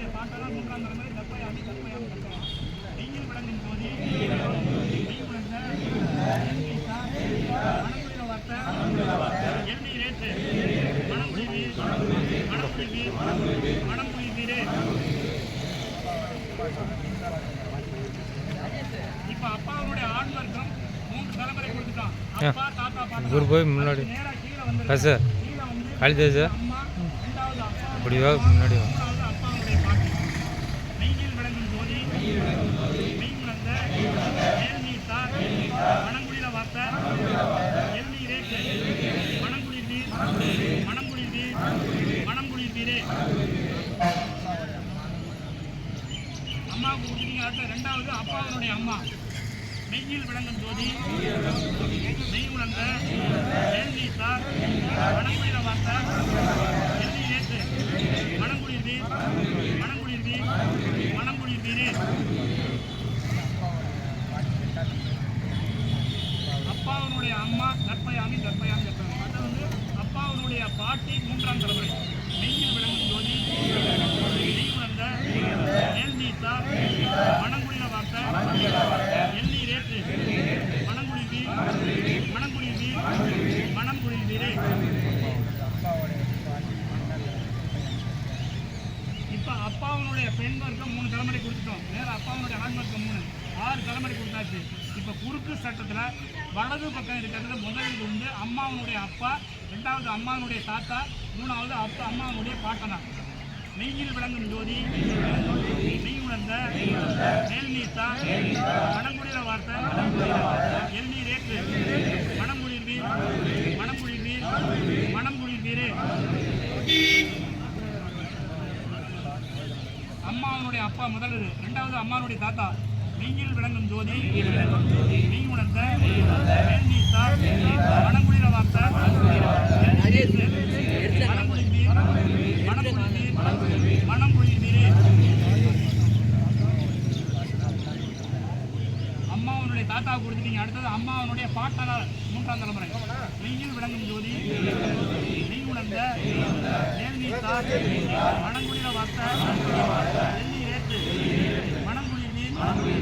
அவருடைய பாட்டெல்லாம் மூன்றாம் தலைமுறை தற்பயாமி தற்பயாமி தற்பயாமி நீங்கள் விளங்கும் ஜோதி போய் முன்னாடி. சார். காளிதாஸ் அப்படியா முன்னாடி மணங்குடியில வார்த்த எல்நீரே நீர் மணங்குடிர் நீர் மணங்குடிர் நீரே அம்மாவுக்கு கொடுத்தீங்க அடுத்த ரெண்டாவது அப்பாவினுடைய அம்மா மெய்யில் விளங்கும் ஜோதி மெய் உணர்ந்த நேர்நீத்தார் மணங்குடியில வார்த்த எல்நீரேற்று மணங்குடிர் நீர் மணங்குடிர் நீர் அப்பாவனுடைய அம்மா கற்பயாமி கற்பயாமி கற்பயாமி அது வந்து அப்பாவனுடைய பாட்டி மூன்றாம் தலைமுறை மெய்யில் விளங்கும் ஜோதி நெய் உணர்ந்த நெல் நீத்தா மணங்குடியில வார்த்த எண்ணி ரேற்று மணங்குடி வீர் மணங்குடி வீர் மணங்குடி வீரே இப்போ அப்பாவனுடைய பெண் வர்க்கம் மூணு தலைமுறை கொடுத்துட்டோம் வேற அப்பாவனுடைய ஆண் வர்க்கம் மூணு ஆறு தலைமுறை இப்போ குறுக்கு சட்டத்தில் வலது பக்கம் இருக்கிறது முதல் வந்து அம்மாவனுடைய அப்பா ரெண்டாவது அம்மாவனுடைய தாத்தா மூணாவது அப்பா அம்மாவனுடைய பாட்டனா நெய்யில் விளங்கும் ஜோதி நெய் உணர்ந்த நெல் நீத்தா மணங்குடியில வார்த்தை எல்நீர் ஏற்று மணங்குடிர் வீர் மணங்குடிர் அம்மாவனுடைய அப்பா முதல் ரெண்டாவது அம்மாவனுடைய தாத்தா. நெய்யில் விளங்கும் ஜோதி நெய் உணர்ந்த மணங்குடி நீர் மணங்குடி நீரே அம்மாவனுடைய தாத்தா கொடுத்துட்டீங்க அடுத்தது அம்மாவனுடைய பாட்டனார் மூன்றாம் தலைமுறை. நெய்யில் விளங்கும் ஜோதி நெய் உணர்ந்த மணங்குடியில வார்த்த. மணங்குடி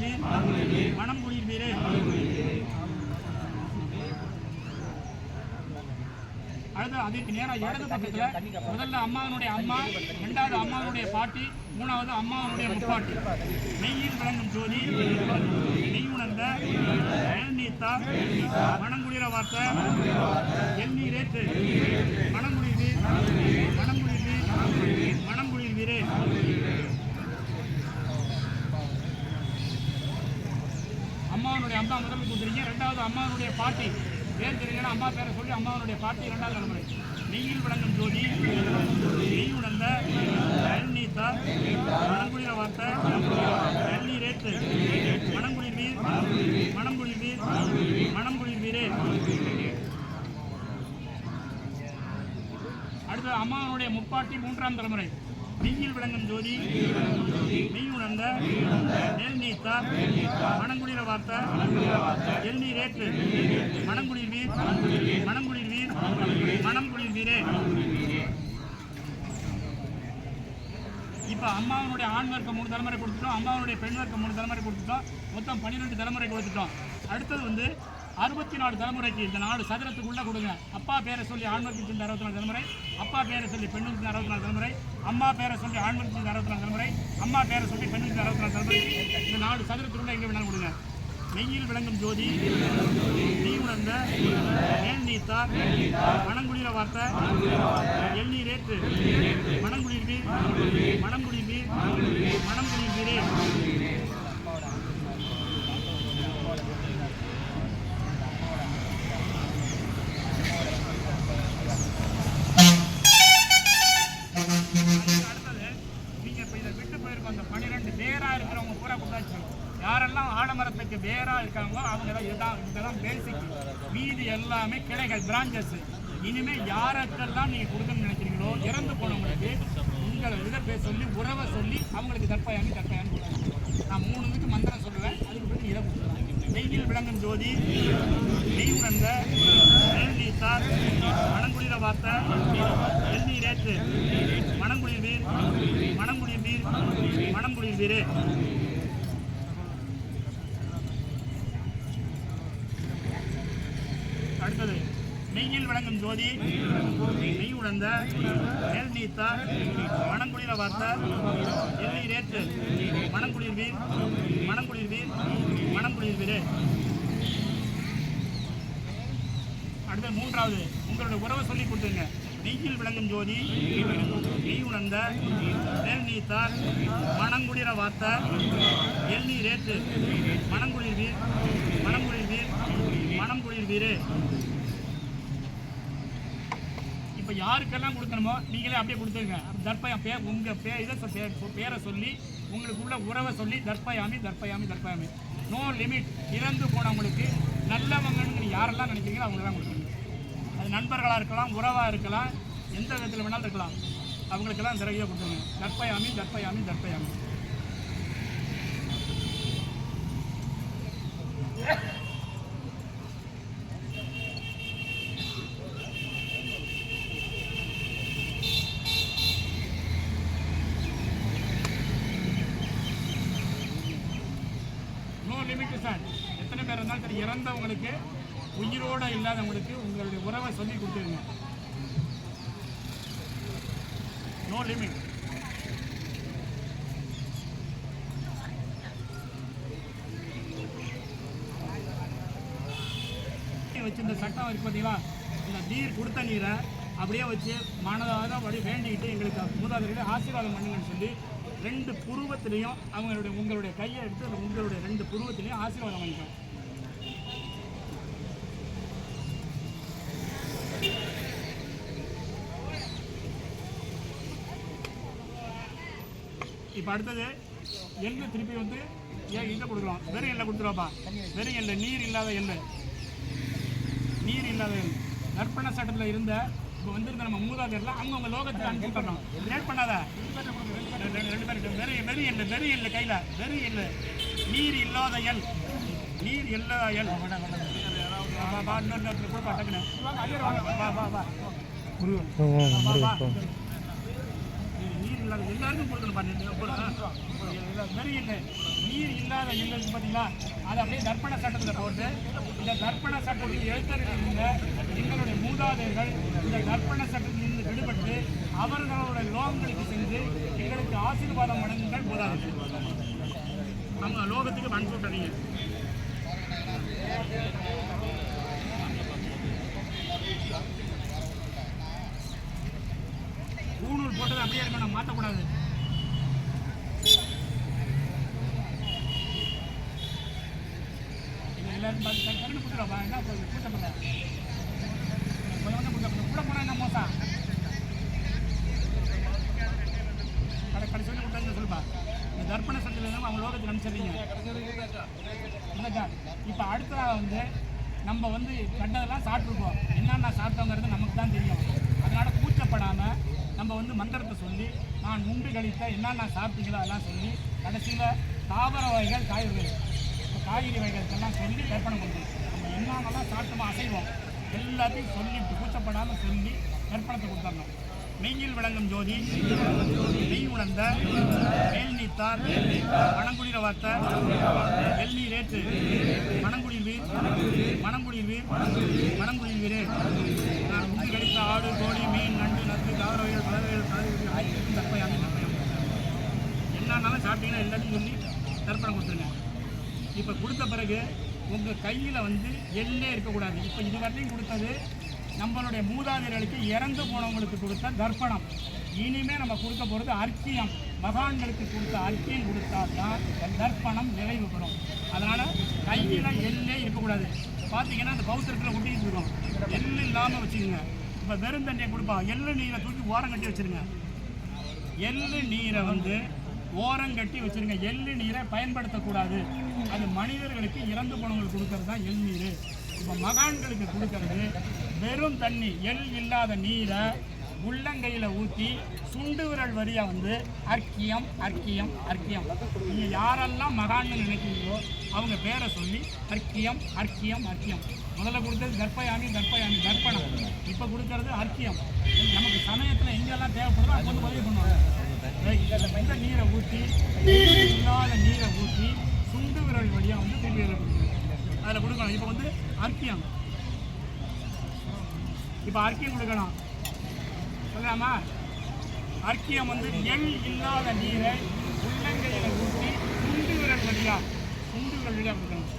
நீர் மணங்குடி நீர் மணங்குடி அடுத்து அதுக்கு நேராக இடது பக்கத்தில் முதல்ல அம்மாவனுடைய அம்மா ரெண்டாவது அம்மாவனுடைய பாட்டி மூணாவது அம்மாவனுடைய முப்பாட்டி நெய்யில் விளங்கும் ஜோதி நெய் உணர்ந்த நெல்நீத்தா மணங்குடியில வார்த்த எண்ணீர் ஏற்று மணங்குடி நீர் மணங்குடி வீரே. அம்மாவனுடைய அம்மா முதல்ல கொடுத்துறீங்க ரெண்டாவது அம்மாவனுடைய பாட்டி. பேர் தெரியலன்னா அம்மா பேரை சொல்லி அம்மாவனுடைய பாட்டி இரண்டாவது தலைமுறை நெய்யில் விளங்கும் ஜோதி. நெய் உணர்ந்த நீத்தா மணங்குளிர வார்த்தை. நெல்நீர் ஏற்று மணங்குடி நீர் மணங்குடி நீர் மணங்குடி நீரே அடுத்து அம்மாவனுடைய முப்பாட்டி மூன்றாம் தலைமுறை. நெய்யில் விளங்கும் ஜோதி. நெய் உணர்ந்த நெல் நீத்தா மணங்குடியில வார்த்தை. எல்நீர் ஏற்று. மணங்குடியில் வீர். மணங்குடியில் வீர். மணங்குடியில் வீரே. இப்போ அம்மாவனுடைய ஆண் வர்க்கம் மூணு தலைமுறை கொடுத்துட்டோம். அம்மாவனுடைய பெண் வர்க்கம் மூணு தலைமுறை கொடுத்துட்டோம். மொத்தம் பன்னிரெண்டு தலைமுறை கொடுத்துட்டோம். அடுத்தது வந்து அறுபத்தி நாலு தலைமுறைக்கு இந்த நாலு சதுரத்துக்குள்ளே கொடுங்க. அப்பா பேரை சொல்லி ஆண் சேர்ந்த அறுபத்தி நாலு தலைமுறை அப்பா பேரை சொல்லி பெண்ணுக்கு சேர்ந்த அறுபத்தி நாலு தலைமுறை அம்மா பேரை சொல்லி ஆண் சேர்ந்த அறுபத்தி நாலு தலைமுறை அம்மா பேரை சொல்லி பெண்ணுக்கு சேர்ந்த அறுபத்தி நாலு தலைமுறை இந்த நாலு சதுரத்துக்குள்ளே எங்கே வேணாலும் கொடுங்க. மெய்யில் விளங்கும் ஜோதி நீ உணர்ந்த மேல் நீத்தார் மணங்குடியில வார்த்த எண்ணீர் ஏற்று மணங்குடியில் வீர் மணங்குடியில் வீர் வீரே அடுத்தது நீங்க இப்ப இதை விட்டு போயிருக்கோம் அந்த பன்னிரெண்டு வேரா இருக்கிறவங்க பூரா கொடுத்தாச்சு யாரெல்லாம் ஆலமரத்துக்கு வேரா இதெல்லாம் இதான் இதெல்லாம் இதுதான் பேசிக் மீதி எல்லாமே கிளைகள் பிரான்ச்சஸ் இனிமேல் யாருக்கெல்லாம் நீங்கள் கொடுக்கணும்னு நினைக்கிறீங்களோ இறந்து போனவங்களுக்கு உங்களை இதை பேச சொல்லி உறவை சொல்லி அவங்களுக்கு தற்பாயாமி தற்பாயாமி கொடுக்கணும் நான் மூணு இதுக்கு மந்திரம் சொல்லுவேன் அதுக்கு பிறகு இதை கொடுத்துருவேன் வெயில் விளங்கும் ஜோதி நெய் உணர்ந்த சார் நீத்தார் வார்த்தை வார்த்த எண்ணீர் ஏற்று வீர் மணங்குடியில் வீர் மணங்குடியில் வீரே அடுத்தது நெய்யில் விளங்கும் ஜோதி. நெய் உணர்ந்த நெல் நீத்தா மணங்குளிர வார்த்த எண்ணீர் ஏற்று மணங்குடியில் வீர் மணங்குடியில் வீர் மணங்குடியில் வீரே அடுத்து மூன்றாவது உங்களுடைய உறவை சொல்லி கொடுத்துங்க நெய்யில் விளங்கும் ஜோதி நெய் உணர்ந்த நெல் நீத்தார் மணங்குளிர வார்த்த எல்நீர் ஏற்று மணங்குளிர் வீர் மணங்குளிர் வீர் மணங்குளிர் வீரே இப்போ யாருக்கெல்லாம் கொடுக்கணுமோ நீங்களே அப்படியே கொடுத்துருங்க தர்ப்பயம் பே உங்கள் பே இதை பே- பேரை சொல்லி உங்களுக்கு உள்ள உறவை சொல்லி தர்ப்பயாமி தர்ப்பயாமி தர்ப்பயாமி நோ லிமிட் இறந்து போனவங்களுக்கு நல்லவங்கன்னு யாரெல்லாம் நினைக்கிறீங்களோ அவங்களுக்கு தான் கொடுக்கணும். அது நண்பர்களாக இருக்கலாம் உறவாக இருக்கலாம் எந்த விதத்தில் வேணாலும் இருக்கலாம். அவங்களுக்கெல்லாம் திரையாக கொடுத்துருங்க. தர்ப்பயாமி தர்ப்பயாமி தர்ப்பயாமி நோ லிமிட் சார் எத்தனை பேர் இருந்தாலும் சரி இறந்தவங்களுக்கு உயிரோடு இல்லாதவங்களுக்கு உங்களுடைய உறவை சொல்லி கொடுத்துருங்க. நோ லிமிட் வச்சு இந்த சட்டம் இருக்கு பார்த்தீங்களா இந்த நீர் கொடுத்த நீரை அப்படியே வச்சு மனதாக வழி வேண்டிக்கிட்டு எங்களுக்கு மூதாதையர்களே ஆசீர்வாதம் பண்ணுங்கன்னு சொல்லி ரெண்டு புருவத்திலையும் அவங்களுடைய உங்களுடைய கையை எடுத்து உங்களுடைய ரெண்டு புருவத்திலையும் ஆசீர்வாதம் பண்ணிக்கணும் இப்போ அடுத்தது எள்ளு திருப்பி வந்து ஏன் எள்ளு கொடுக்குறோம்? வெறும் எண்ணெய் கொடுத்துருவாப்பா வெறும் எண்ணெய் நீர் இல்லாத எண்ணெய் நீர் இல்லாத எள் நற்பண சட்டத்தில் இருந்த இப்போ வந்திருந்த நம்ம மூதாதையர்லாம் அவங்க அவங்க லோகத்துக்கு அனுப்பி பண்ணோம் லேட் பண்ணாத. ரெண்டு பேருக்கு வெறும் வெறும் எள்ளு வெறும் எள்ளு கையில். வெறும் எள்ளு. நீர் இல்லாத எள். நீர் இல்லாத எள். வா, வா, வா, இன்னொரு நேரத்தில் கொடுப்பா டக்குன்னு. வா வா வா. வா. இல்லாத எல்லாருக்கும் கொடுக்கணும் பண்ணி வெறி இல்லை. நீர் இல்லாத இல்லைன்னு பார்த்தீங்களா அதை அப்படியே தர்ப்பண சட்டத்தில் போட்டு இந்த தர்ப்பண சட்டத்தில் எழுத்தர்கள் இருந்த எங்களுடைய மூதாதையர்கள் இந்த தர்ப்பண சட்டத்தில் இருந்து விடுபட்டு அவர்களுடைய லோகங்களுக்கு சென்று எங்களுக்கு ஆசீர்வாதம் வழங்குங்கள் மூதாதையர்கள். நம்ம லோகத்துக்கு மண் சொல்றீங்க போட்டது அப்படியே இருக்கணும் மாற்றக்கூடாது எல்லாரும் பார்த்து கரு- கருணை கொடுத்துருவா என்ன கூட்ட கூட்டப்பட கொஞ்சம் கொஞ்சம் கூட்டப்பட கூட போனால் என்ன மோசம்? கடை கடைசி சொல்லி கொடுத்தாங்க சொல்லுப்பா. இந்த தர்ப்பண சட்டத்தில் இருந்து அவங்க லோகத்துக்கு அனுப்பிச்சிடுறீங்க. இப்போ அடுத்ததாக வந்து நம்ம வந்து கண்டதெல்லாம் சாப்பிட்ருக்கோம் என்னென்ன சாப்பிட்டோங்கிறது நமக்கு தான் தெரியும். நம்ம வந்து மந்திரத்தை சொல்லி நான் உண்டு கழித்த என்னென்ன சாப்பிட்டீங்களோ அதெல்லாம் சொல்லி கடைசியில் தாவர வகைகள் காய்கறிகள் இப்போ காய்கறி வகைகளுக்கெல்லாம் சொல்லி கற்பனை பண்ணுவோம் நம்ம என்னென்னலாம் சாப்பிட்டோமோ அசைவோம். எல்லாத்தையும் சொல்லி கூச்சப்படாமல் சொல்லி கற்பனத்தை கொடுத்துடணும். மெய்யில் விளங்கும் ஜோதி. நெய் உணர்ந்த மேல் நீத்தார். மணங்குடிர வார்த்த. எல்நீர் ஏற்று. மணங்குடியில் வீர். மணங்குடியில் வீர். மணங்குடியில் வீரே. நான் உண்டு கழித்த ஆடு கோழி மீன் நண்டு நத்து தாவர வகைகள் பலவைகள் காய்கறிகள் என்னன்னாலும் சாப்பிட்டீங்கன்னா எல்லாத்தையும் சொல்லி தர்ப்பணம் கொடுத்துருங்க. இப்போ கொடுத்த பிறகு உங்கள் கையில் வந்து எள்ளே இருக்கக்கூடாது. இப்போ இதுவரையும் கொடுத்தது நம்மளுடைய மூதாதையர்களுக்கு இறந்து போனவங்களுக்கு கொடுத்த தர்ப்பணம். இனிமே நம்ம கொடுக்க போகிறது அர்க்கியம். மகான்களுக்கு கொடுத்த அர்க்கியம் கொடுத்தா தான் தர்ப்பணம் நிறைவு பெறும். அதனால் கையில் எள்ளே இருக்கக்கூடாது. பார்த்தீங்கன்னா அந்த பௌத்தரத்தில் ஒட்டிட்டு இருக்கோம். எள்ளு இல்லாமல் வச்சுக்கோங்க. இப்போ வெறும் தண்ணியை கொடுப்பா. எள்ளு நீரை தூக்கி ஓரம் கட்டி வச்சுருங்க. எள்ளு நீரை வந்து ஓரங்கட்டி வச்சிருங்க. எள்ளு நீரை பயன்படுத்தக்கூடாது. அது மனிதர்களுக்கு இறந்து போனவங்களுக்கு கொடுக்கறது தான் எள் நீர். இப்போ மகான்களுக்கு கொடுக்கறது வெறும் தண்ணி எள் இல்லாத நீரை உள்ளங்கையில் ஊற்றி சுண்டு விரல் வரியாக வந்து அர்க்கியம் அர்க்கியம் அர்க்கியம். நீங்கள் யாரெல்லாம் மகான்னு நினைக்கிறீங்களோ அவங்க பேரை சொல்லி அர்க்கியம் அர்க்கியம் அர்க்கியம். முதல்ல கொடுத்தது தர்ப்பயாமி தர்ப்பயாமி கர்ப்பணம். இப்போ கொடுக்கறது அர்க்கியம். நமக்கு சமயத்தில் எங்கெல்லாம் தேவைப்படுதோ அது வந்து உதவி பண்ணுவாங்க. இந்த நீரை ஊற்றி இல்லாத நீரை ஊற்றி சுண்டு விரல் வழியாக வந்து திருப்பி அதில் கொடுக்கணும் அதில் கொடுக்கணும். இப்போ வந்து அர்க்கியம். இப்போ அர்க்கியம் கொடுக்கணும். சொல்லலாமா? அர்க்கியம் வந்து எள் இல்லாத நீரை உள்ளங்கையில் ஊற்றி சுண்டு விரல் வழியாக சுண்டு விரல் வழியாக கொடுக்கணும்.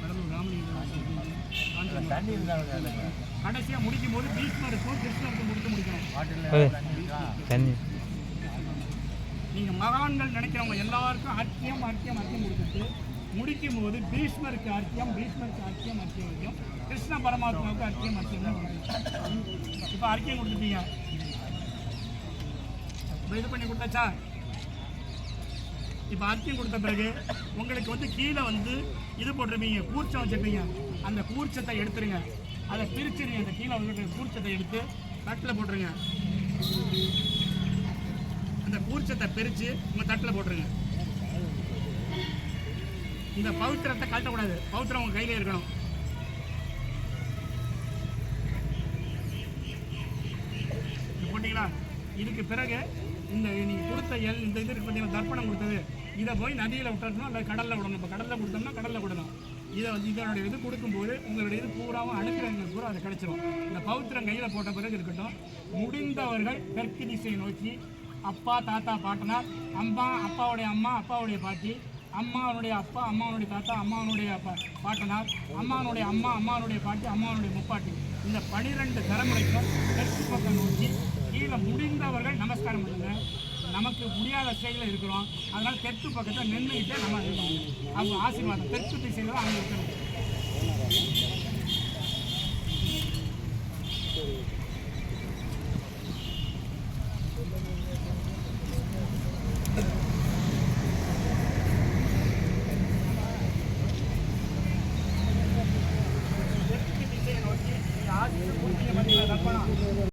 கடலூர் ராமலிங்கம் கடைசியாக முடிக்கும் போது முடிக்கணும் தண்ணி. நீங்கள் மகான்கள் நினைக்கிறவங்க எல்லாருக்கும் அர்க்கியம் அர்க்கியம் அர்க்கியம் கொடுத்துட்டு முடிக்கும் போது பீஷ்மருக்கு அர்க்கியம் பீஷ்மருக்கு அர்க்கியம் அர்க்கியம் வைக்கும் கிருஷ்ண பரமாத்மாவுக்கு அர்க்கியம் அர்க்கியம் தான் கொடுக்கும். இப்ப அர்க்கியம் கொடுத்துட்டீங்க. இது பண்ணி கொடுத்தாச்சா? இப்போ அர்க்கியம் கொடுத்த பிறகு உங்களுக்கு வந்து கீழே வந்து இது போட்டிருப்பீங்க கூர்ச்சம் வச்சிருப்பீங்க. அந்த கூர்ச்சத்தை எடுத்துருங்க. அதை பிரிச்சிருங்க. அந்த கீழே வந்து கூர்ச்சத்தை எடுத்து தட்டில் போட்டுருங்க. உச்சத்தை பிரித்து உங்கள் தட்டில் போட்டுருங்க. இந்த பவித்திரத்தை கழட்டக்கூடாது. பவித்திரம் உங்கள் கையில் இருக்கணும். போட்டிங்களா? இதுக்கு பிறகு இந்த நீங்கள் கொடுத்த எல் இந்த இது இருக்கு பார்த்தீங்கன்னா தர்ப்பணம் கொடுத்தது. இதை போய் நதியில் விட்டுறணும் இல்லை கடலில் விடணும். இப்போ கடலில் கொடுத்தோம்னா கடலில் விடணும். இதை வந்து இதனுடைய இது கொடுக்கும்போது உங்களுடைய இது பூராவும் அனுப்பிறங்க பூரா அது கிடைச்சிரும். இந்த பௌத்திரம் கையில் போட்ட பிறகு இருக்கட்டும் முடிந்தவர்கள் தெற்கு திசையை நோக்கி அப்பா தாத்தா பாட்டினார் அம்மா அப்பாவுடைய அம்மா அப்பாவுடைய பாட்டி அம்மாவனுடைய அப்பா அம்மாவனுடைய தாத்தா அம்மாவனுடைய பாட்டனார் அம்மாவனுடைய அம்மா அம்மாவனுடைய பாட்டி அம்மாவனுடைய முப்பாட்டி. இந்த பனிரெண்டு தலைமுறைக்கும் தெற்கு பக்கம் நோக்கி கீழே முடிந்தவர்கள் நமஸ்காரம் பண்ணுங்கள் நமக்கு முடியாத ஸ்டேஜில் இருக்கிறோம். அதனால் தெற்கு பக்கத்தை நின்றுக்கிட்டே நம்ம இருக்கோம் அவங்க ஆசீர்வாதம் தெற்கு திசையில் தான் அவங்க இருக்கணும்